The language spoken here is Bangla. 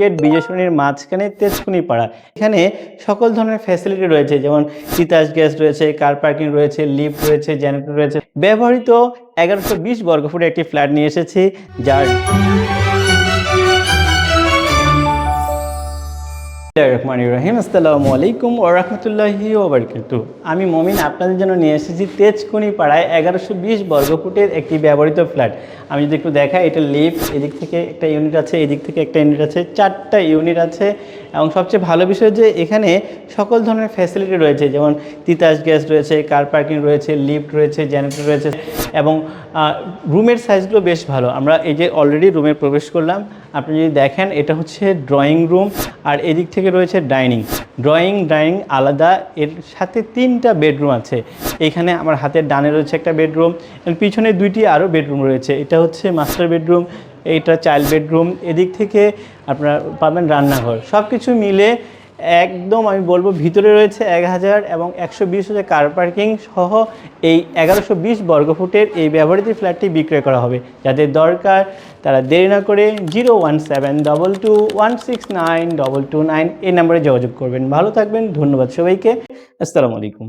গেট বিজয়সরণীর মাঝখানে তেজকুনি পাড়া এখানে সকল ধরনের ফ্যাসিলিটি রয়েছে, যেমন তিতাস গ্যাস রয়েছে কার পার্কিং রয়েছে লিফট রয়েছে জেনারেটর রয়েছে। ব্যবহৃত এগারোশো বিশ বর্গফুটের একটি ফ্ল্যাট নিয়ে এসেছি, যার রহমান রহিম। আসসালামু আলাইকুম ও রহমতুল্লাহি ওবরকাতু আমি মমিন, আপনাদের জন্য নিয়ে এসেছি তেজকুনি পাড়ায় এগারোশো বিশ বর্গফুটের একটি ব্যবহৃত ফ্ল্যাট। আমি যদি একটু দেখাই, এটা লিফট, এদিক থেকে একটা ইউনিট আছে, এদিক থেকে একটা ইউনিট আছে, চারটা ইউনিট আছে এবং সবচেয়ে ভালো বিষয় যে এখানে সকল ধরনের ফ্যাসিলিটি রয়েছে, যেমন তিতাস গ্যাস রয়েছে কার পার্কিং রয়েছে লিফট রয়েছে জেনারেটর রয়েছে এবং রুমের সাইজগুলো বেশ ভালো। আমরা এই যে অলরেডি রুমে প্রবেশ করলাম, আপনি যদি দেখেন এটা হচ্ছে ড্রয়িং রুম আর এদিক থেকে রয়েছে ডাইনিং ড্রয়িং ডাইনিং আলাদা, এর সাথে তিনটা বেডরুম আছে। এখানে আমার হাতের ডানে রয়েছে একটা বেডরুম পিছনে দুইটি আরও বেডরুম রয়েছে। এটা হচ্ছে মাস্টার বেডরুম এইটা চাইল্ড বেডরুম এদিক থেকে আপনারা পাবেন রান্নাঘর। সব কিছু মিলে একদম আমি বলব ভিতরে রয়েছে এক হাজার এবং একশো বিশ হাজার কার পার্কিং সহ এই এগারোশো বিশ বর্গফুটের এই ব্যবহৃত ফ্ল্যাটটি বিক্রয় করা হবে। যাদের দরকার তারা দেরি না করে zero one seven double two one six nine double two nine এই নাম্বারে যোগাযোগ করবেন। ভালো থাকবেন, ধন্যবাদ সবাইকে। আসসালামু আলাইকুম।